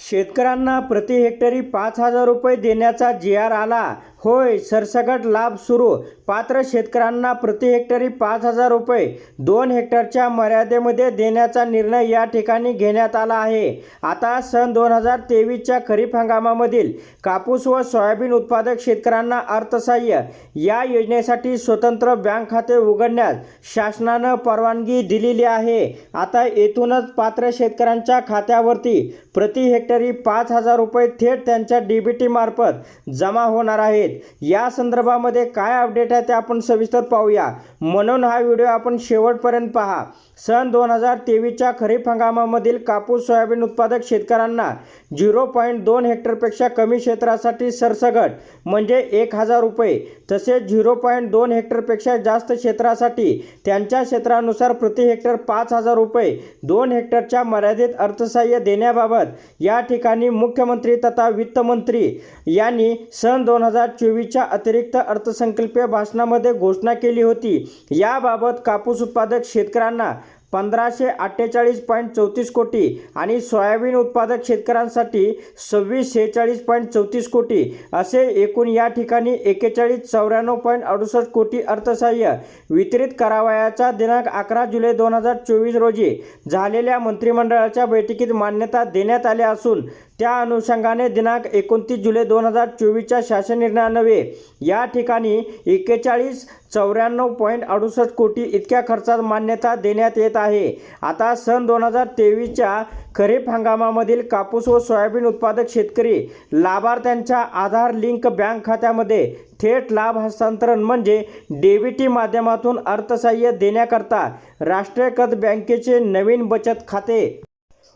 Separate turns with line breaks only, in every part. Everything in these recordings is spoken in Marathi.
शेतकऱ्यांना प्रति हेक्टरी पाच हजार रुपये देण्याचा जी आर आला. होय सरसकट लाभ सुरू. पात्र शेतकऱ्यांना प्रति हेक्टरी पाच हजार रुपये दोन हेक्टरच्या मर्यादेमध्ये देण्याचा निर्णय या ठिकाणी घेण्यात आला आहे. आता सन दोन हजार तेवीसच्या खरीप हंगामामधील कापूस व सोयाबीन उत्पादक शेतकऱ्यांना अर्थसहाय्य या योजनेसाठी स्वतंत्र बँक खाते उघडण्यास शासनानं परवानगी दिलेली आहे. आता येथूनच पात्र शेतकऱ्यांच्या खात्यावरती प्रति हेक्टर पाच हजार रुपये थेट त्यांच्या डी बी टीमार्फत जमा होणार आहेत. या संदर्भामध्ये काय अपडेट आहे ते आपण सविस्तर पाहूया. म्हणून हा व्हिडिओ आपण शेवटपर्यंत पहा. सन दोन हजार तेवीसच्या खरीप हंगामामधील कापूस सोयाबीन उत्पादक शेतकऱ्यांना झिरो पॉईंट दोन हेक्टरपेक्षा कमी क्षेत्रासाठी सरसगट म्हणजे एक हजार रुपये तसेच झिरो पॉईंट दोन हेक्टरपेक्षा जास्त क्षेत्रासाठी त्यांच्या क्षेत्रानुसार प्रति हेक्टर पाच हजार रुपये दोन हेक्टरच्या मर्यादित अर्थसहाय्य देण्याबाबत या या ठिकाणी मुख्यमंत्री तथा वित्तमंत्री यांनी सन दोन हजार चोवीसच्या अतिरिक्त अर्थसंकल्पीय भाषणामध्ये घोषणा केली होती. याबाबत कापूस उत्पादक शेतकऱ्यांना पंधराशे अठ्ठेचाळीस पॉईंट चौतीस कोटी आणि सोयाबीन उत्पादक शेतकऱ्यांसाठी सव्वीस सेहेचाळीस पॉईंट चौतीस कोटी असे एकूण या ठिकाणी एकेचाळीस चौऱ्याण्णव पॉईंट अडुसष्ट कोटी अर्थसहाय्य वितरित करावयाचा दिनांक अकरा जुलै दोन हजार चोवीस रोजी झालेल्या मंत्रिमंडळाच्या बैठकीत मान्यता देण्यात आली असून त्या अनुषंगाने दिनांक एकोणतीस जुलै दोन हजार चोवीसच्या शासन निर्णयान्वये या ठिकाणी एक्केचाळीस चौऱ्याण्णव पॉईंट अडुसष्ट कोटी इतक्या खर्चात मान्यता देण्यात येत आहे. आता सन दोन हजार तेवीसच्या खरीप हंगामामधील कापूस व सोयाबीन उत्पादक शेतकरी लाभार्थ्यांच्या आधार लिंक बँक खात्यामध्ये थेट लाभ हस्तांतरण म्हणजे डेबिटी माध्यमातून अर्थसहाय्य देण्याकरता राष्ट्रीयकृत बँकेचे नवीन बचत खाते.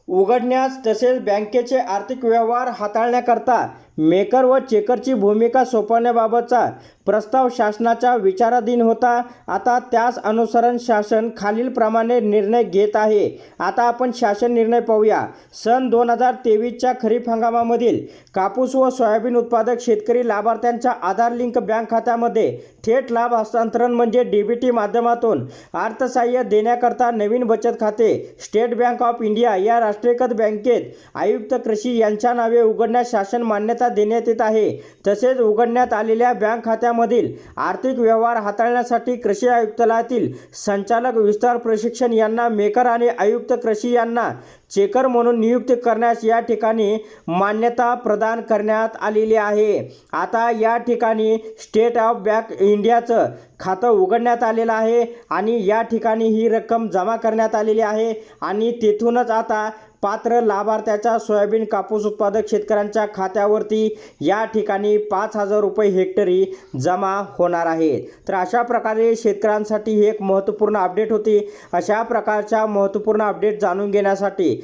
उघडण्यास तसेच बँकेचे आर्थिक व्यवहार हाताळण्याकरता मेकर व चेकरची भूमिका सोपवण्याबाबतचा प्रस्ताव शासनाच्या विचाराधीन होता. आता त्यास अनुसरण शासन खालीलप्रमाणे निर्णय घेत आहे. आता आपण शासन निर्णय पाहूया. सन दोन हजार तेवीसच्या खरीप हंगामामधील कापूस व सोयाबीन उत्पादक शेतकरी लाभार्थ्यांच्या आधार लिंक बँक खात्यामध्ये थेट लाभ हस्तांतरण म्हणजे डीबीटी माध्यमातून अर्थसहाय्य देण्याकरता नवीन बचत खाते स्टेट बँक ऑफ इंडिया या राष्ट्रीयकृत बँकेत आयुक्त कृषी यांच्या नावे उघडण्यास शासन मान्यता देण्यात येत आहे. तसेच उघडण्यात आलेल्या बँक खात्यामधील आर्थिक व्यवहार हाताळण्यासाठी कृषी आयुक्तालयातील संचालक विस्तार प्रशिक्षण यांना मेकर आणि आयुक्त कृषी यांना चेकर म्हणून नियुक्त करण्यास या ठिकाणी मान्यता प्रदान करण्यात आलेली आहे. आता या ठिकाणी स्टेट ऑफ बँक इंडियाचं खातं उघडण्यात आलेलं आहे आणि या ठिकाणी ही रक्कम जमा करण्यात आलेली आहे आणि तेथूनच आता पात्र लाभार्थ्याच्या सोयाबीन कापूस उत्पादक शेतकऱ्यांच्या खात्यावरती या ठिकाणी पाच हजार रुपये हेक्टरी जमा होणार आहेत तर अशा प्रकारे शेतकऱ्यांसाठी ही एक महत्त्वपूर्ण अपडेट होती. अशा प्रकारच्या महत्त्वपूर्ण अपडेट जाणून घेण्यासाठी